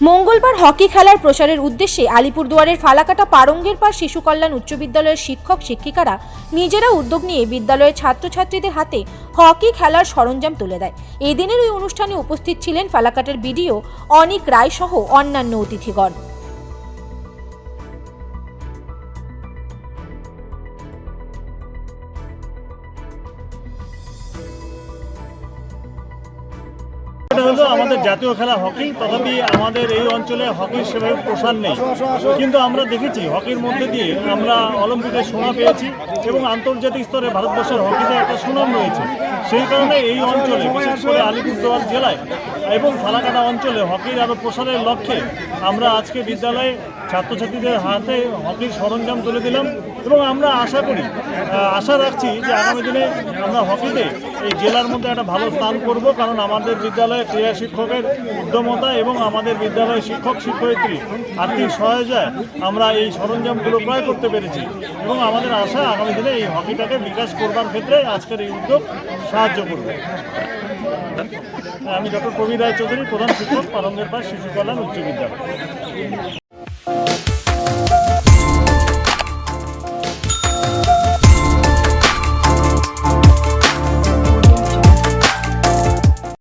মঙ্গলবার হকি খেলার প্রসারের উদ্দেশ্যে আলিপুরদুয়ারের ফালাকাটা পারঙ্গের পার শিশু কল্যাণ উচ্চ বিদ্যালয়ের শিক্ষক, শিক্ষিকারা নিজেরা উদ্যোগ নিয়ে বিদ্যালয়ের ছাত্রছাত্রীদের হাতে হকি খেলার সরঞ্জাম তুলে দেয়। এদিনের ওই অনুষ্ঠানে উপস্থিত ছিলেন ফালাকাটার বিডিও অনিক রায় সহ অন্যান্য অতিথিগণ। এটা হলো আমাদের জাতীয় খেলা হকি, তথাপি আমাদের এই অঞ্চলে হকির সেভাবে প্রসার নেই। কিন্তু আমরা দেখেছি হকির মধ্যে দিয়ে আমরা অলিম্পিকে সোনা পেয়েছি এবং আন্তর্জাতিক স্তরে ভারতবর্ষের হকিতে একটা সুনাম রয়েছে। সেই কারণে এই অঞ্চলে, বিশেষ করে আলিপুরদুয়ার জেলায় এবং ফালাকাটা অঞ্চলে হকির আরও প্রসারের লক্ষ্যে আমরা আজকে বিদ্যালয়ে ছাত্রছাত্রীদের হাতে হকির সরঞ্জাম তুলে দিলাম এবং আমরা আশা করি আশা রাখছি যে আগামী দিনে আমরা হকিতে এই জেলার মধ্যে একটা ভালো স্থান করব, কারণ আমাদের বিদ্যালয়ে ক্রীড়া শিক্ষকের উদ্যমতা এবং আমাদের বিদ্যালয়ের শিক্ষক, শিক্ষয়িত্রী আর্থিক সহায়তায় আমরা এই সরঞ্জামগুলো ক্রয় করতে পেরেছি এবং আমাদের আশা আগামী দিনে এই হকিটাকে বিকাশ করবার ক্ষেত্রে আজকের এই উদ্যোগ সাহায্য করবে। আমি ডক্টর কবি রায় চৌধুরী প্রধান শিক্ষক পালনের পাশ শিশু কল্যাণ উচ্চ বিদ্যালয়।